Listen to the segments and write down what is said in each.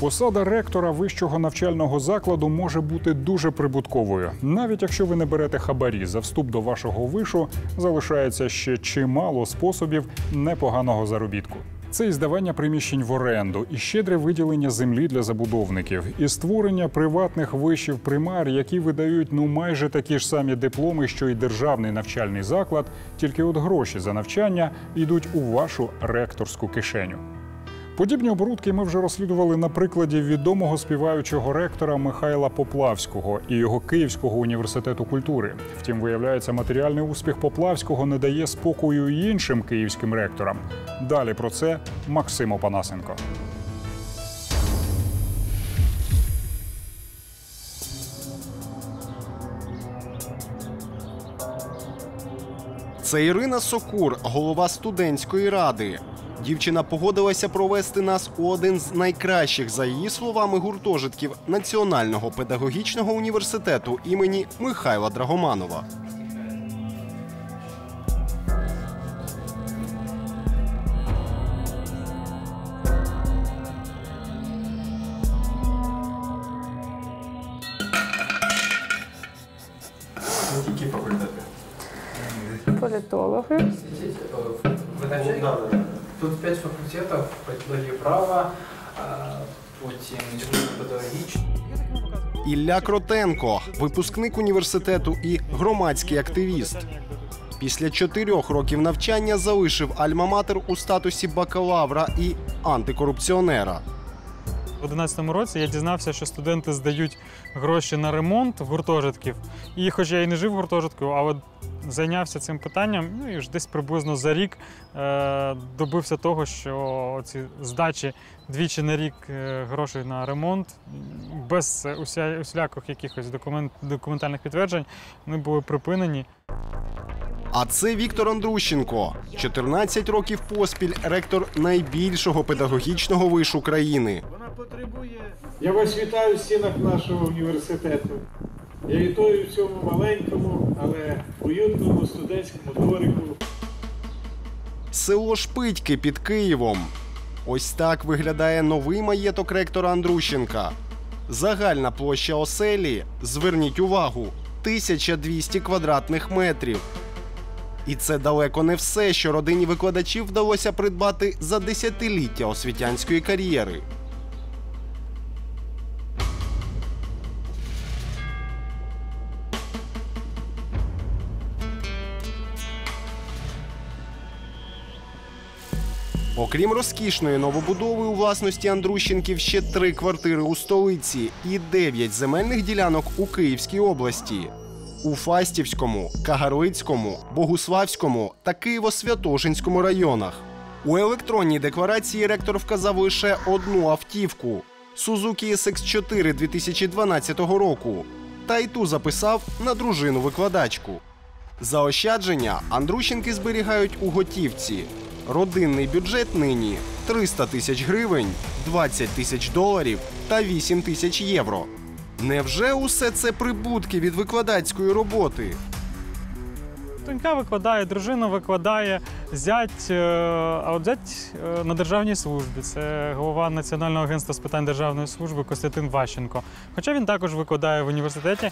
Посада ректора вищого навчального закладу може бути дуже прибутковою. Навіть якщо ви не берете хабарі за вступ до вашого вишу, залишається ще чимало способів непоганого заробітку. Це і здавання приміщень в оренду, і щедре виділення землі для забудовників, і створення приватних вишів примар, які видають ну майже такі ж самі дипломи, що й державний навчальний заклад, тільки от гроші за навчання йдуть у вашу ректорську кишеню. Подібні оборудки ми вже розслідували на прикладі відомого співаючого ректора Михайла Поплавського і його Київського університету культури. Втім, виявляється, матеріальний успіх Поплавського не дає спокою й іншим київським ректорам. Далі про це Максим Опанасенко. Це Ірина Сокур, голова студентської ради. Дівчина погодилася провести нас у один з найкращих, за її словами, гуртожитків Національного педагогічного університету імені Михайла Драгоманова. Які факультети? політологи. Тут п'ять факультетів, політологія права, потім інженерно-педагогічний. Ілля Кротенко, випускник університету і громадський активіст. Після чотирьох років навчання залишив альма-матер у статусі бакалавра і антикорупціонера. У 2011 році я дізнався, що студенти здають гроші на ремонт гуртожитків. І хоч я і не жив в гуртожитку, але зайнявся цим питанням, ну і ж десь приблизно за рік е, добився того, що ці здачі двічі на рік е, грошей на ремонт без уся, усіляких якихось документ, документальних підтверджень вони були припинені. А це Віктор Андрущенко, 14 років поспіль ректор найбільшого педагогічного вишу країни. Вона потребує. Я вас вітаю в стінах нашого університету. Я вітаю в цьому маленькому, але уютному студентському дворику. Село Шпитьки під Києвом. Ось так виглядає новий маєток ректора Андрущенка. Загальна площа оселі, зверніть увагу, 1200 квадратних метрів. І це далеко не все, що родині викладачів вдалося придбати за десятиліття освітянської кар'єри. Окрім розкішної новобудови у власності Андрущенків ще три квартири у столиці і дев'ять земельних ділянок у Київській області. У Фастівському, Кагарлицькому, Богуславському та Києво-Святошинському районах. У електронній декларації ректор вказав лише одну автівку Suzuki SX4 2012 року. Та й ту записав на дружину викладачку. Заощадження Андрущенки зберігають у готівці. Родинний бюджет нині 300 тисяч гривень, 20 тисяч доларів та 8 тисяч євро. Невже усе це прибутки від викладацької роботи? Донька викладає, дружина викладає, зять, е, а от зять е, на державній службі. Це голова Національного агентства з питань державної служби Костянтин Ващенко. Хоча він також викладає в університеті.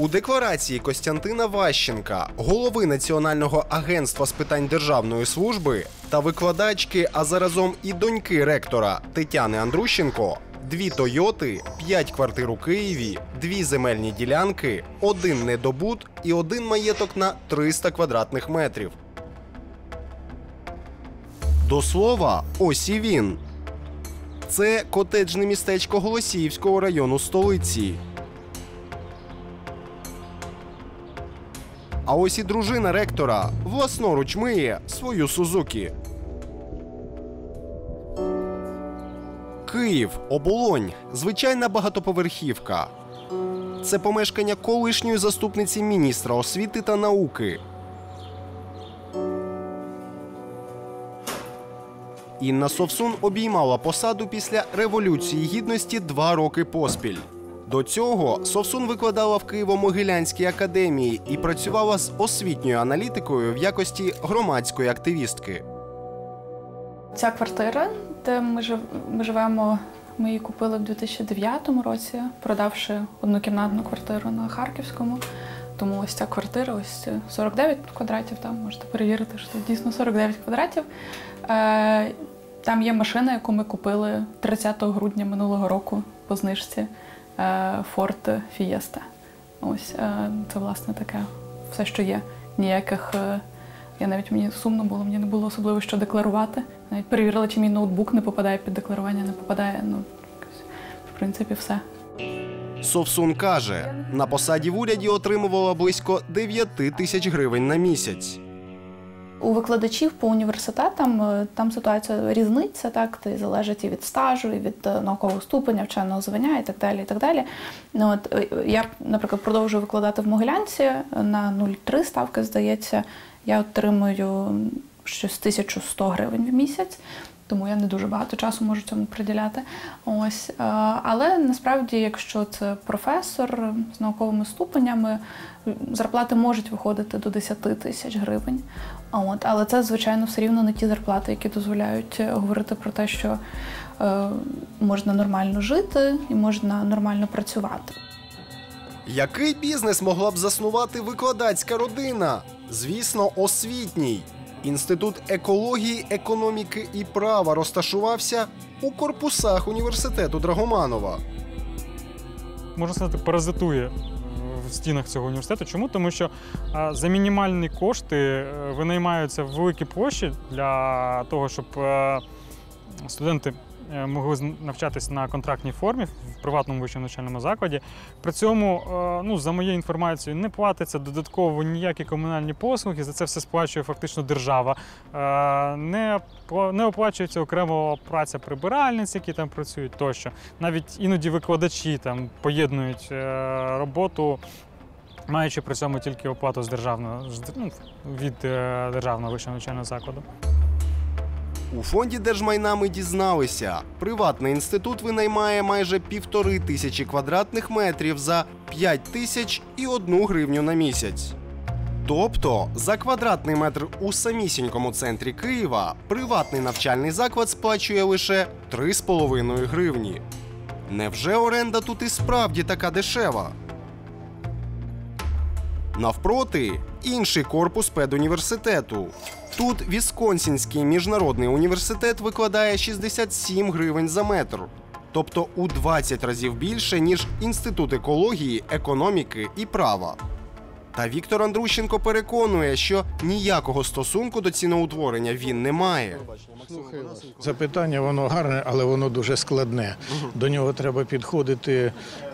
У декларації Костянтина Ващенка, голови Національного агентства з питань державної служби та викладачки, а заразом і доньки ректора Тетяни Андрущенко, дві Тойоти, п'ять квартир у Києві, дві земельні ділянки, один недобут і один маєток на 300 квадратних метрів. До слова, ось і він. Це котеджне містечко Голосіївського району столиці. А ось і дружина ректора власноруч миє свою Сузукі. Київ, оболонь, звичайна багатоповерхівка. Це помешкання колишньої заступниці міністра освіти та науки. Інна Совсун обіймала посаду після Революції Гідності два роки поспіль. До цього Совсун викладала в Києво-Могилянській академії і працювала з освітньою аналітикою в якості громадської активістки. Ця квартира, де ми, жив... ми живемо Ми її купили в 2009 році, продавши однокімнатну квартиру на Харківському. Тому ось ця квартира, ось 49 квадратів, там можете перевірити, що це дійсно 49 квадратів. Е, Там є машина, яку ми купили 30 грудня минулого року по знижці е, Ford Fiesta. Ось е, це власне таке все, що є. Ніяких. е, Я навіть мені сумно було, мені не було особливо що декларувати. Навіть перевірила, чи мій ноутбук не попадає під декларування, не попадає. Ну, в принципі, все. Совсун каже, на посаді в уряді отримувала близько 9 тисяч гривень на місяць. У викладачів по університетам е, там ситуація різниця, так ти залежить і від стажу, і від е, наукового ступеня, вченого звання і так далі. І так далі. Ну, от, е, я, наприклад, продовжую викладати в Могилянці на 0,3 ставки, здається, я отримую щось 1100 гривень в місяць. Тому я не дуже багато часу можу цьому приділяти. Ось, е, але насправді, якщо це професор з науковими ступенями, зарплати можуть виходити до 10 тисяч гривень. От, але це, звичайно, все рівно не ті зарплати, які дозволяють е, говорити про те, що е, можна нормально жити і можна нормально працювати. Який бізнес могла б заснувати викладацька родина? Звісно, освітній. Інститут екології, економіки і права розташувався у корпусах університету Драгоманова. можна сказати, паразитує е, в стінах цього університету. Чому? Тому що е, за мінімальні кошти е, винаймаються великі площі для того, щоб студенти могли з- навчатись на контрактній формі в приватному вищому навчальному закладі. При цьому, е, ну, за моєю інформацією, не платиться додатково ніякі комунальні послуги, за це все сплачує фактично держава. Е, Не, не оплачується окремо праця прибиральниць, які там працюють тощо. Навіть іноді викладачі там поєднують е, роботу. Маючи при цьому тільки оплату з державного ну, від е, державного вищого навчального закладу. У фонді держмайна ми дізналися, приватний інститут винаймає майже півтори тисячі квадратних метрів за 5 тисяч і одну гривню на місяць. Тобто за квадратний метр у самісінькому центрі Києва приватний навчальний заклад сплачує лише 3,5 гривні. Невже оренда тут і справді така дешева? Навпроти інший корпус педуніверситету. Тут Вісконсінський міжнародний університет викладає 67 гривень за метр, тобто у 20 разів більше, ніж Інститут екології, економіки і права. Та Віктор Андрущенко переконує, що ніякого стосунку до ціноутворення він не має. Запитання воно гарне, але воно дуже складне. До нього треба підходити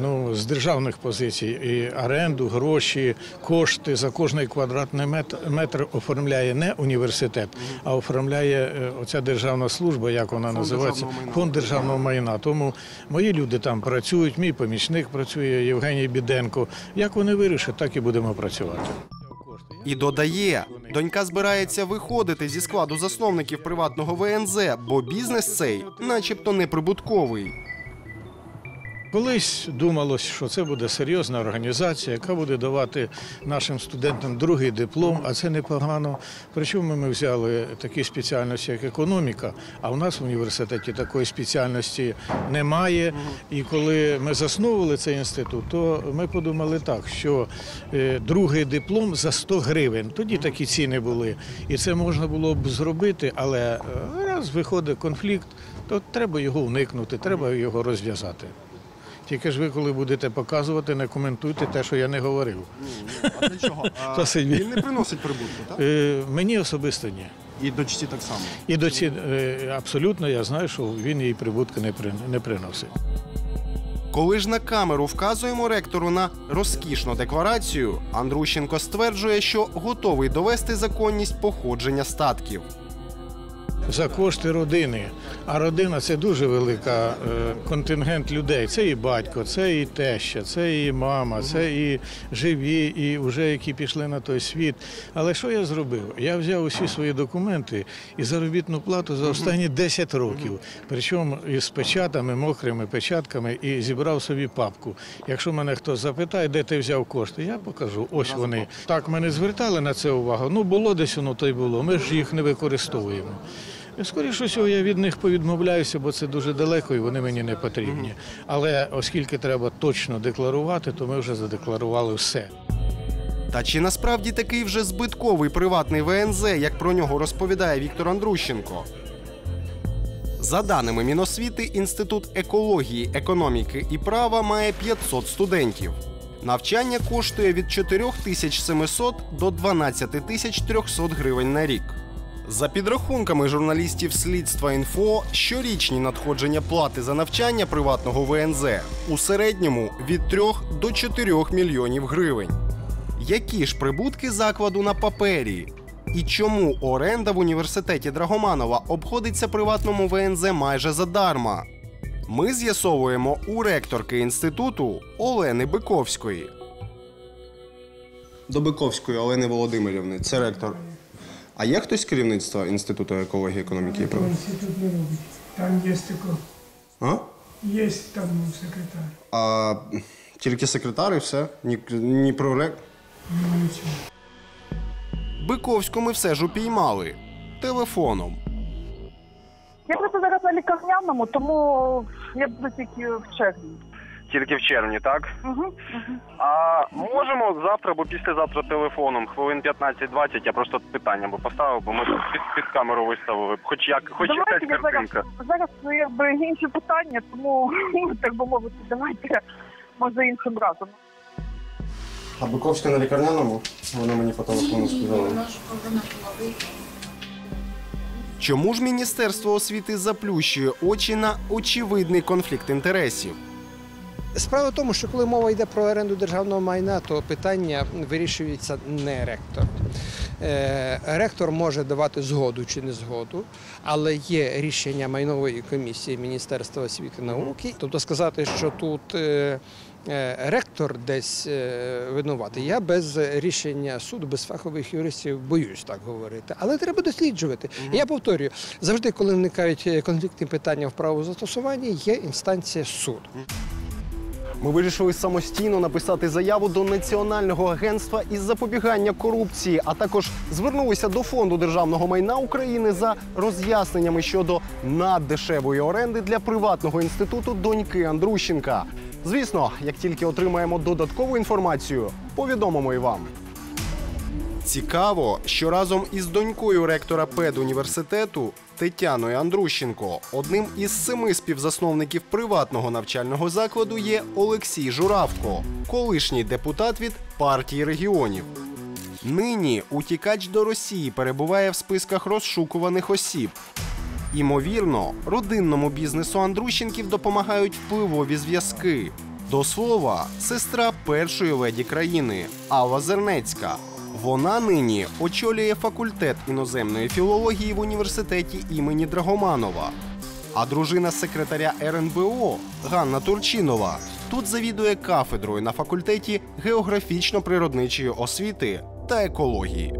ну, з державних позицій. І оренду, гроші, кошти за кожний квадратний метр, метр оформляє не університет, а оформляє е, оця державна служба, як вона називається, фонд державного майна. Тому мої люди там працюють, мій помічник працює, Євгеній Біденко. Як вони вирішать, так і будемо працювати. І додає, донька збирається виходити зі складу засновників приватного ВНЗ, бо бізнес цей, начебто, неприбутковий. Колись думалось, що це буде серйозна організація, яка буде давати нашим студентам другий диплом, а це непогано. Причому ми взяли такі спеціальності, як економіка, а в нас в університеті такої спеціальності немає. І коли ми засновували цей інститут, то ми подумали так, що е, другий диплом за 100 гривень. Тоді такі ціни були. І це можна було б зробити, але е, раз виходить конфлікт, то треба його уникнути, треба його розв'язати. Тільки ж ви, коли будете показувати, не коментуйте те, що я не говорив. А для чого? Спасибі. Він не приносить прибутку, так? Е, мені особисто ні. І дочці так само. І до ці е, абсолютно я знаю, що він їй прибутку не, при, не приносить. Коли ж на камеру вказуємо ректору на розкішну декларацію, Андрущенко стверджує, що готовий довести законність походження статків. За кошти родини. А родина це дуже велика е, контингент людей. Це і батько, це і теща, це і мама, це і живі, і вже які пішли на той світ. Але що я зробив? Я взяв усі свої документи і заробітну плату за останні 10 років. Причому із печатами, мокрими печатками, і зібрав собі папку. Якщо мене хтось запитає, де ти взяв кошти, я покажу. Ось вони. Так, ми не звертали на це увагу. Ну було десь воно то й було. Ми ж їх не використовуємо. І, скоріше всього, я від них повідмовляюся, бо це дуже далеко і вони мені не потрібні. Але оскільки треба точно декларувати, то ми вже задекларували все. Та чи насправді такий вже збитковий приватний ВНЗ, як про нього розповідає Віктор Андрущенко? За даними Міносвіти, Інститут екології, економіки і права має 500 студентів. Навчання коштує від 4700 до 12300 гривень на рік. За підрахунками журналістів слідства інфо, щорічні надходження плати за навчання приватного ВНЗ у середньому від 3 до 4 мільйонів гривень. Які ж прибутки закладу на папері? І чому оренда в університеті Драгоманова обходиться приватному ВНЗ майже задарма? Ми з'ясовуємо у ректорки інституту Олени Биковської. До Биковської Олени Володимирівни, це ректор. А є хтось з керівництва Інституту екології, економіки і права? Інститут не робить. Там є тако. А? Є там секретар. а тільки секретар і все? Ні, ні про рек. Ну, нічого. Биковську ми все ж упіймали телефоном. Я просто зараз на лікарняному, тому я буду тільки в червні. Тільки в червні, так? Угу. А можемо завтра або післязавтра телефоном, хвилин 15-20, я просто питання би поставив, бо ми під, під камеру виставили. Хоч як, хоч Давайте якась я зараз, картинка. зараз ну, якби інші питання, тому так би мовити, давайте може іншим разом. А Биковська на лікарняному? Вона мені по телефону сказала. Чому ж Міністерство освіти заплющує очі на очевидний конфлікт інтересів? Справа в тому, що коли мова йде про оренду державного майна, то питання вирішується не ректор. Е, Ректор може давати згоду чи не згоду, але є рішення майнової комісії Міністерства освіти і науки. Тобто сказати, що тут е, е, ректор десь винуватий. Я без рішення суду, без фахових юристів боюсь так говорити. Але треба досліджувати. І Я повторюю, завжди, коли виникають конфліктні питання в правозастосуванні, є інстанція суд. Ми вирішили самостійно написати заяву до Національного агентства із запобігання корупції, а також звернулися до фонду державного майна України за роз'ясненнями щодо наддешевої оренди для приватного інституту доньки Андрущенка. Звісно, як тільки отримаємо додаткову інформацію, повідомимо і вам. Цікаво, що разом із донькою ректора педуніверситету Тетяною Андрущенко одним із семи співзасновників приватного навчального закладу є Олексій Журавко, колишній депутат від партії регіонів. Нині утікач до Росії перебуває в списках розшукуваних осіб. Імовірно, родинному бізнесу Андрущенків допомагають впливові зв'язки. До слова, сестра першої леді країни Алла Зернецька. Вона нині очолює факультет іноземної філології в університеті імені Драгоманова. А дружина секретаря РНБО Ганна Турчинова тут завідує кафедрою на факультеті географічно-природничої освіти та екології.